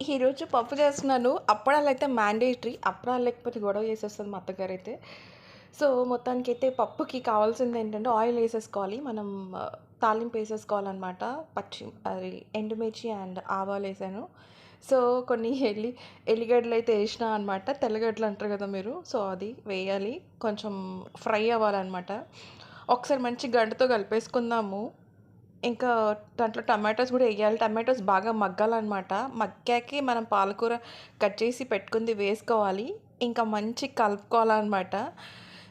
ఈరోజు పప్పు చేస్తున్నాను. అప్పడాలు అయితే మ్యాండేటరీ అప్పడాలు లేకపోతే గొడవ చేసేస్తుంది మా అత్తగారు అయితే సో మొత్తానికి అయితే పప్పుకి కావాల్సింది ఏంటంటే ఆయిల్ వేసేసుకోవాలి. మనం తాలింపు వేసేసుకోవాలన్నమాట. పచ్చి అది ఎండుమిర్చి అండ్ ఆవాలు వేసాను. సో కొన్ని ఎల్లి ఎల్లిగడ్డలు అయితే వేసిన అనమాట తెల్లగడ్డలు అంటారు కదా మీరు. సో అది వేయాలి. కొంచెం ఫ్రై అవ్వాలన్నమాట. ఒకసారి మంచి గంటతో కలిపేసుకుందాము. ఇంకా దాంట్లో టమాటోస్ కూడా వేయాలి. టమాటోస్ బాగా మగ్గాలన్నమాట. మగ్గాకి మనం పాలకూర కట్ చేసి పెట్టుకుంది వేసుకోవాలి. ఇంకా మంచి కలుపుకోవాలన్నమాట.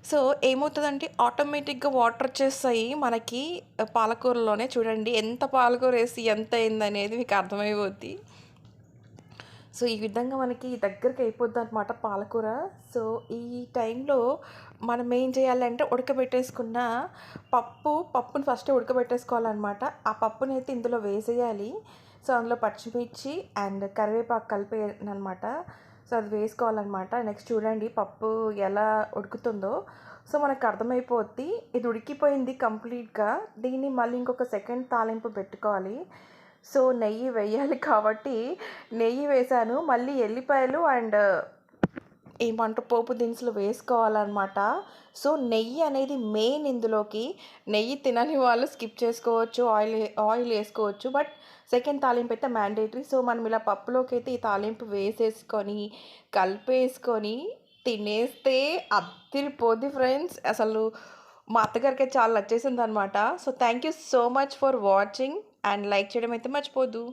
సో ఏమవుతుందంటే ఆటోమేటిక్గా వాటర్ వచ్చేస్తాయి మనకి పాలకూరలోనే. చూడండి ఎంత పాలకూర వేసి ఎంత అయిందనేది మీకు అర్థమైపోద్ది. సో ఈ విధంగా మనకి దగ్గరికి అయిపోద్ది అనమాట పాలకూర. సో ఈ టైంలో మనం ఏం చేయాలంటే ఉడకబెట్టేసుకున్న పప్పు పప్పుని ఫస్ట్ ఉడకబెట్టేసుకోవాలన్నమాట. ఆ పప్పుని అయితే ఇందులో వేసేయాలి. సో అందులో పచ్చిమిర్చి అండ్ కరివేపాకు కలిపే అనమాట సో అది వేసుకోవాలన్నమాట. నెక్స్ట్ చూడండి పప్పు ఎలా ఉడుకుతుందో. సో మనకు అర్థమైపోద్ది. ఇది ఉడికిపోయింది కంప్లీట్గా. దీన్ని మళ్ళీ ఇంకొక సెకండ్ తాలింపు పెట్టుకోవాలి. సో నెయ్యి వేయాలి కాబట్టి నెయ్యి వేసాను మళ్ళీ ఎల్లిపాయలు అండ్ ఏమంటారు పోపు దినుసులు వేసుకోవాలన్నమాట. సో నెయ్యి అనేది మెయిన్ ఇందులోకి. నెయ్యి తినని వాళ్ళు స్కిప్ చేసుకోవచ్చు ఆయిల్ ఆయిల్ వేసుకోవచ్చు. బట్ సెకండ్ తాలింపు అయితే మ్యాండేటరీ. సో మనం ఇలా పప్పులోకి అయితే ఈ తాలింపు వేసేసుకొని కలిపేసుకొని తినేస్తే అద్దరిపోద్ది ఫ్రెండ్స్. అసలు మా అత్తగారికి చాలా నచ్చేసింది అనమాట so thank you so much for watching. And like చేయడం అయితే మర్చిపోద్దు